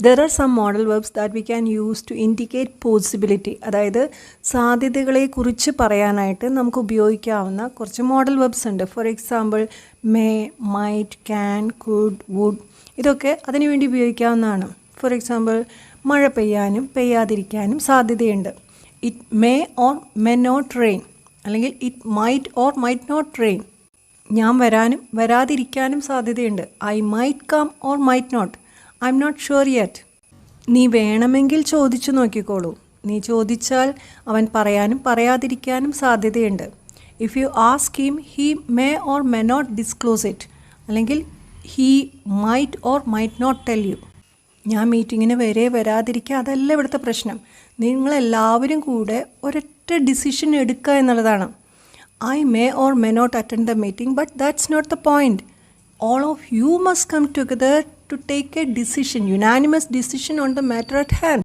There are some modal verbs that we can use to indicate possibility അതായത് സാധ്യതകളെക്കുറിച്ച് പറയാനായിട്ട് നമുക്ക് ഉപയോഗിക്കാവുന്ന കുറച്ച് മോഡൽ വെബ്സ് ഉണ്ട്. For example may might can could would ഇതൊക്കെ അതിനുവേണ്ടി ഉപയോഗിക്കാവുന്നതാണ്. ഫോർ എക്സാമ്പിൾ മഴ പെയ്യാനും പെയ്യാതിരിക്കാനും സാധ്യതയുണ്ട്. It may or may not rain അല്ലെങ്കിൽ it might or might not rain ഞാൻ വരാനും വരാതിരിക്കാനും സാധ്യതയുണ്ട്. I might come or might not I am not sure yet നീ വേണമെങ്കിൽ ചോദിച്ചു നോക്കിക്കോളൂ. നീ ചോദിച്ചാൽ അവൻ പറയാനും പറയാതിരിക്കാനും സാധ്യതയുണ്ട്. If you ask him he may or may not disclose it അല്ലെങ്കിൽ he might or might not tell you ഞാൻ മീറ്റിങ്ങിന് വരെ വരാതിരിക്കുക അതല്ല ഇവിടുത്തെ പ്രശ്നം. നിങ്ങളെല്ലാവരും കൂടെ ഒരൊറ്റ ഡിസിഷൻ എടുക്കുക എന്നുള്ളതാണ്. I may or may not attend the meeting but that's not the point all of you must come together to take a decision, unanimous decision on the matter at hand.